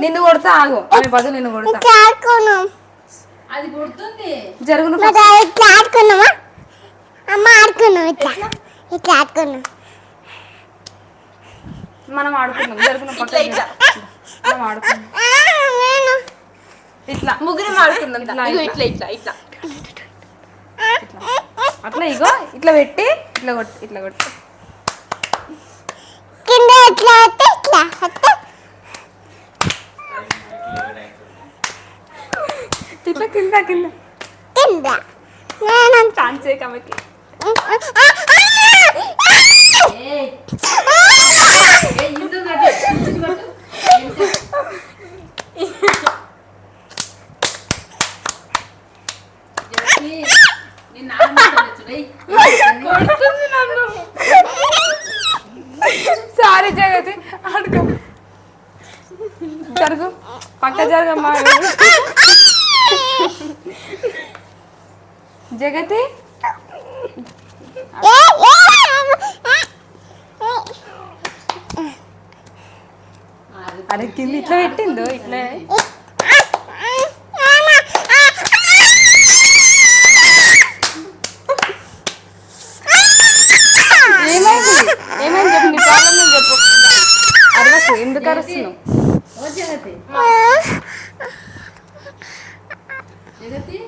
నిన్ను కొడతా ఆగు. ఆమె బదులు నిన్ను కొడతా. ఆడుకున్నాం అది ఇట్లా ఆడుకున్నామా అమ్మ ఆడుకున్నాం ఇట్లా. ఇట్లా ఆడుకున్నాం మనం ఆడుకుందాం జరుగును పక్కన ఇట్లా. మనం ఆడుకుందాం. ఆ, నేను. ఇట్లా. ముగ్గురం ఆడుకుందాం ఇట్లా, ఇగో ఇట్లా. ఇట్లా ఇట్లా అట్లా ఇగో ఇట్లా పెట్టి ఇట్లా కొట్టు ఇట్లా కొట్టు. కింద ఇట్లా ఇట్లా వస్తే ఇట్లా కింద కింద కింద నేను ఛాన్స్ ఆమెకి ఏయ్ ఏయ్ ఇందు నడు ఇందు నడు జెస్సీ నీ నాన్న చూడై కొడుతుంది నన్ను సారీ జగతి ఆడుకో జరుగు పక్క జరగమ్మా జగతి? అరే కింద ఇట్లా పెట్టిందో? ఇట్లా ఏమైంది ఏమైంది చెప్పు నీ ప్రాబ్లం చెప్పు అరవకు ఎందుకు అరుస్తున్నావు ఓ జగతి జగతి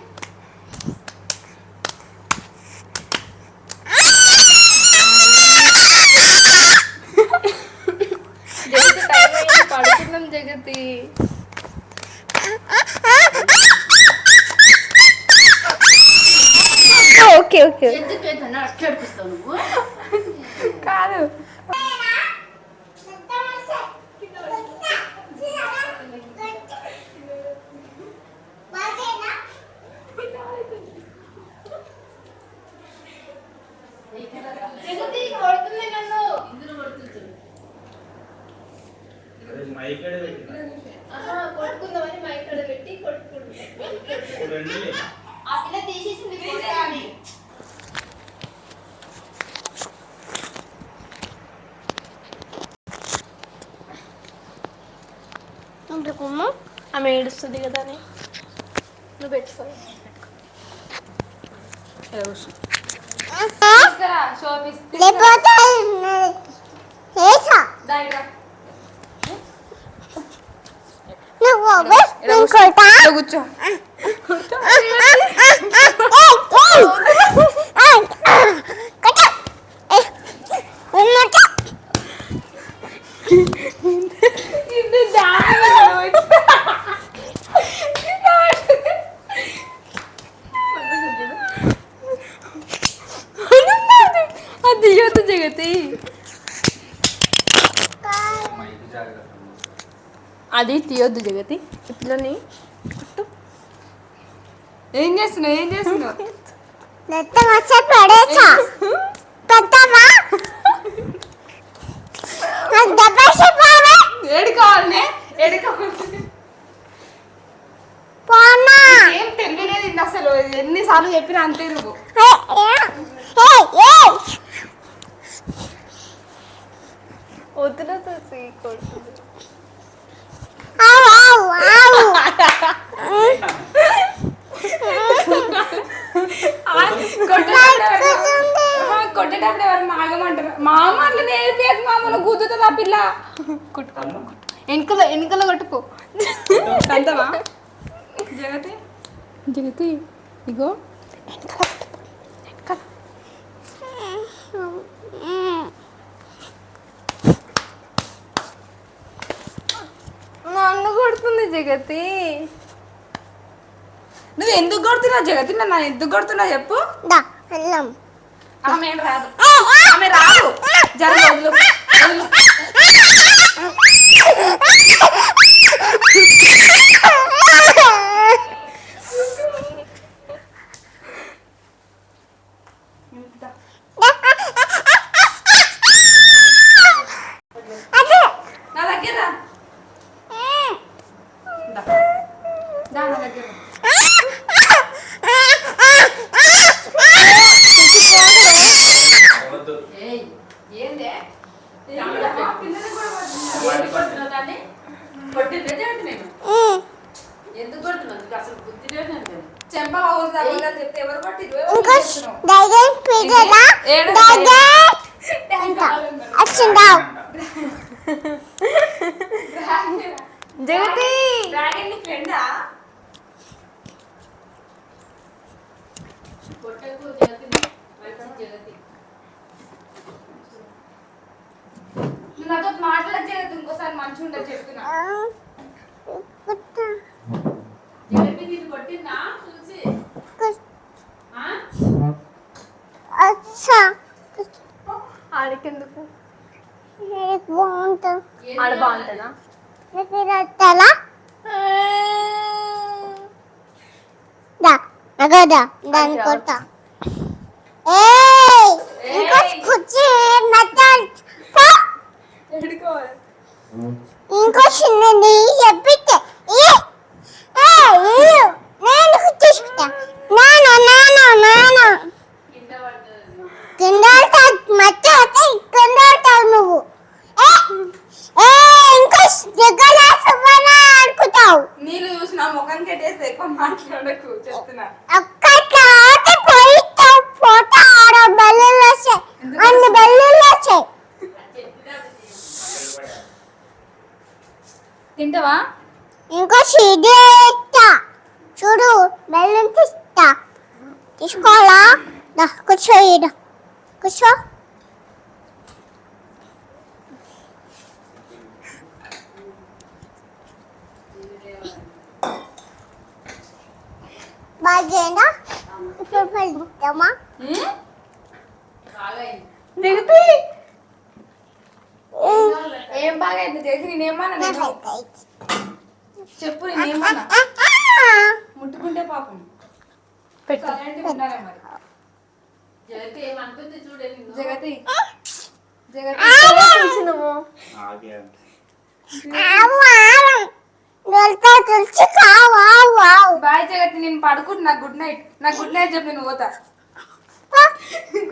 జగతి టైం అయింది పడుకుందాం జగతి ఓకే ఓకే ఎందుకు ఎంత అట్లడిపిస్తావు నువ్వు కాదు జగతి కొడుతుంది నన్ను ఇందులో కొడుతుంది మైకడే పెట్టిన ఆహా కొట్టుకుందామని మా ఇక్కడ పెట్టి కొట్టుకుంటాం ఇప్పుడు రెండులే. ఆ పిల్ల తీసేసింది కొట్టాలి ఏడుస్తుంది కదా అని నువ్వు పెట్టుకో కూర్చో అది ఇయ్యొద్దు జగతి మైక్ జాగ్రత్త అది తీయొద్దు జగతి. ఇట్లని. ఏం చేస్తున్నావు? ఏం చేస్తున్నావు? మొత్తం వచ్చే పడేసా. దెబ్బేసి పోవే పోనా ఏం తెలియలేదు ఇంత అసలు. ఎన్నిసార్లు చెప్పినా అంతే నువ్వు. కొడుతుంది కొట్టేటప్పుడు ఎవరు మాగమంటారు మామ అట్లా నేర్పియక మామూలు గుద్దుతుంది ఆ పిల్ల కుట్టుకో వెనుకలో వెనుకలో కొట్టుకో అంతమా జగతి జగతి ఇగో వెనకాల వెనకాల నన్ను కొడుతుంది జగతి. ఎందుకు కొడుతున్నావు జగతి? నన్ను ఎందుకు కొడుతున్నావు చెప్పు. ఆమె రాదు. ఆమె రాదు. జర వదులు వదులు. ఇంత. నా దగ్గర రా. దా. దా నా దగ్గర రా. వద్దు ఏయ్ ఏందే ఏంటి? ఆ పిల్లని కూడా కొడుతుంది. వాడి పట్టు. కొడుతున్నావు దాన్ని కొట్టిందే జగతి నేను ఉమ్. ఎందుకు కొడుతున్నావు నీకు అసలు బుద్ధి లేదు అంటే చెంప పగులుతా పగులుతా చెప్తే ఎవరు కొట్టిరు ఎవరు ఇంకో చేస్తున్నావు? ధైర్యం పిల్లలా ఏడు ధైర్యం ఇంకా వచ్చిందావు జగతి డ్రాగన్ నీ ఫ్రెండా కొట్టకు జగతిని మంచి జగతి నువ్వు నాతో జగత్ ఇంకోసారి మంచిగా ఉండదు చెప్తున్నా. జగతి కొట్టిందా? చూసి? అచ్చా. ఆడికెందుకు? బాగుంటుంది. ఆడ బాగుంటుందా? రొట్టెలా ఇంకో కుర్చీ. ఎడుకోవాలి ఇంకో చిన్నది చెప్పితే ఏ ఏయ్, ఇయ్యు. నేను తీసుకుంటా నాన్న నాన్న నాన్న కింద పడుతుంది కింద మచ్చ కింద అవుతావు నువ్వు ఏ ఏ ఇంకో దగ్గర సుబ్బన ఆడుకుంటావు నీళ్ళు చూసి నా ముఖం కెట్టేస్తే ఎక్కువ మాట్లాడకు చెప్తున్నా అక్క తాత పోయిస్తావు పోతా ఆడ బెల్లులు వచ్చాయి అన్ని బెల్లులు వచ్చాయి తింటావా ఇస్తా చూడు బెల్లం తీస్తా తీసుకోవాలా? దా కూర్చో ఈడ. కూర్చో. బాగేనా? ఇప్పుడు పడుతామా ఏం బాగా అయింది చేసి నేనేమన్నా నేను చెప్పు నేనేమన్నా ముట్టుకుంటే పాపం. పెట్టు. జగతి. జగతి. నువ్వు బాయ్ జగతి నేను పడుకుంటున్నా. గుడ్ నైట్ నాకు గుడ్ నైట్ చెప్పి నేను పోతా.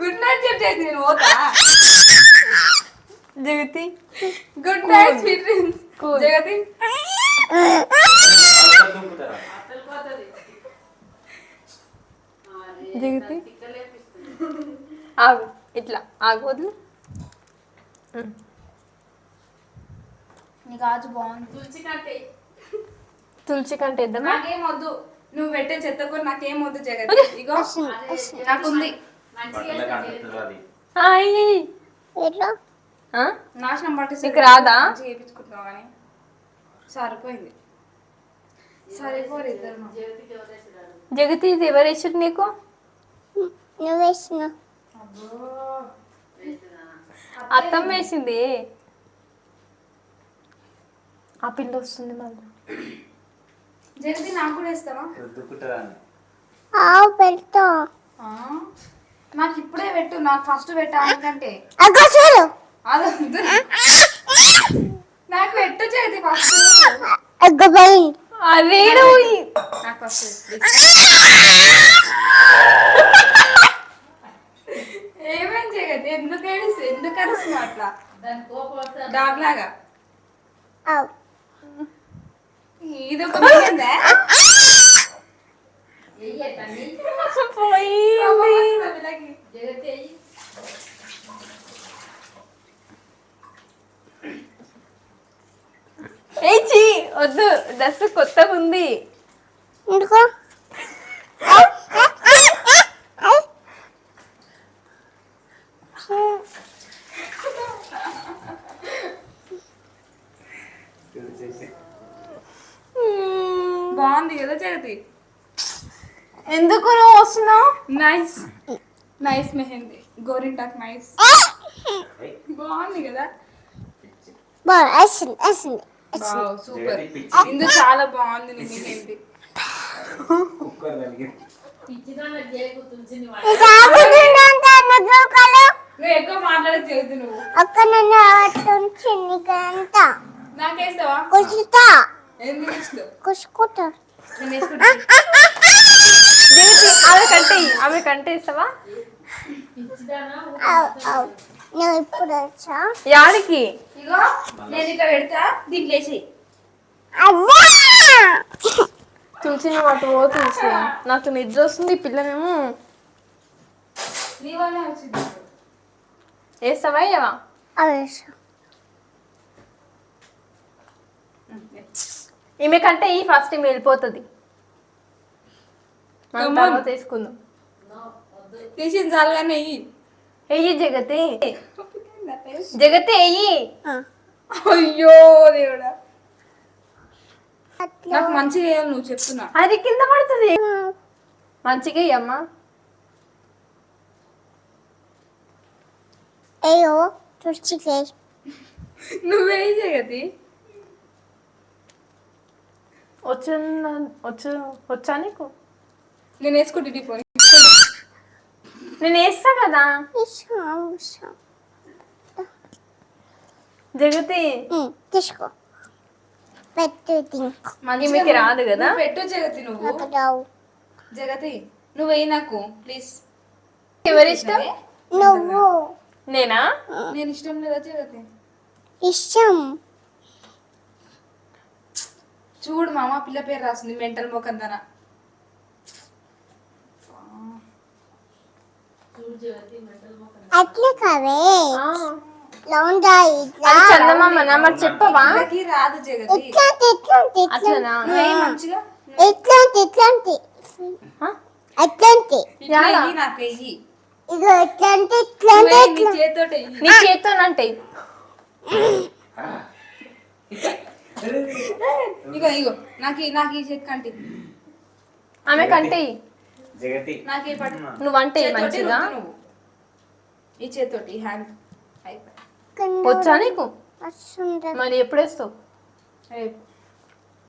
గుడ్ నైట్ చెప్పి నేను పోతా. జగతి. Good night Jagathi. ఆగు ఇట్లా. ఆగు వదిలు. నీ గాజు బాగుంది. తులసి కంటే. తులసి కంటే ఇద్దామా? నాకేం వద్దు. నువ్వు పెట్టే చెత్త కూడా నాకేం వద్దు జగతి ఇగో నాకుంది. నాశనం నీకు రాదా? చేయించుకుంటున్నావు అని. సరిపోయింది. సరిపోరు ఇద్దరు జగతి ఇది ఎవరు వేసారు నీకు? నువ్వు వేసిన. అత్తం వేసింది. ఆ పిల్ల వస్తుంది మళ్ళీ. జగతి నాకు కూడా ఇస్తావా పెడతా. ఆ? నాకు ఇప్పుడే పెట్టు నాకు ఫస్ట్ పెట్టాలంటే అది. నాకు పెట్టు జగతి ఫస్ట్. అగ్గ పోయింది అదే నాకు ఏమైంది జగతి ఎందుకు ఏడిస్తే? ఎందుకు అరుస్తున్నావు అట్లా? డాగ్ లాగా. ఇది ఒక బియ్యందా? వీళ్ళకి. ఏచి వద్దు. డ్రెస్ కొత్తగా ఉంది. ఎందుకో. బాగుంది కదా జగతి ఎందుకు నువ్వు వస్తున్నావు? నైస్. నైస్ మెహందీ. గోరింటాక్ నైస్. బాగుంది కదా? బాగా వేసింది వేసింది. Wow super. ఇందు చాలా బాగుంది నువ్వు ఎక్కువ నువ్వు. అక్క నన్ను ఆడుతుంది నాకేస్తావా? కుసుతా ఎందుకు ఇష్టం? ఆమె కంటే ఇయ్యి. ఆమె కంటే ఇస్తావా? నువ్వు ఇప్పుడు వచ్చా? యాడికి? ఇగో నేను ఇట్లా పెడతా దీంట్లో వేసి అబ్బా తులసి నువ్వు అటు పో తులసి. నాకు నిద్ర వస్తుంది పిల్లనేమో. వేస్తావా ఈమె కంటే ఈ ఫస్ట్ ఈమె వెళ్ళిపోతుంది. మనం. తర్వాత వేసుకుందాం. తీసింది చాలుగానే ఎయ్యి జగతి. జగతి ఎయ్యి అయ్యో దేవుడా. నాకు మంచిగా వేయాలి నువ్వు చెప్తున్నా. అది కింద పడుతుంది. మంచిగా ఇయ్యమ్మా అయ్యో తుడిచికే నువ్వే జగతి. వచ్చు వచ్చు వచ్చా నీకు? నేను వేసుకుంటే నేను వేస్తా కదా. ఇష్టం జగతి. తీసుకో. పెట్టు ఈమెకి రాదు కదా? నువ్వు పెట్టు జగతి నువ్వు. జగతి నువ్వు నాకు ప్లీజ్. ఎవరిష్టం నువ్వు. నేనా? నేను ఇష్టం లేదా జగతి? ఇష్టం. చూడు మామ పిల్ల పేరు రాసింది మెంటల్ మొకందన. అట్లా కావే ఆ. లౌండా ఇట్లా. అది చందమామనా మరి చెప్పవా? రాదు జగతి? అట్లాంటి నాకు ఇగో ఇట్లాంటి నీ ఇగో ఇగో ఈ- నాకు ఈ చేతి కంటి ఆమె కంటే జగతి. నాకు ఈ పట్టు? నువ్వు అంటే చేత్తోటి మంచిగా? నువ్వు. ఈ చేతితోటి హ్యాండ్. అయిపోయి వచ్చా నీకు? మరి ఎప్పుడు వేస్తావు? రేపు.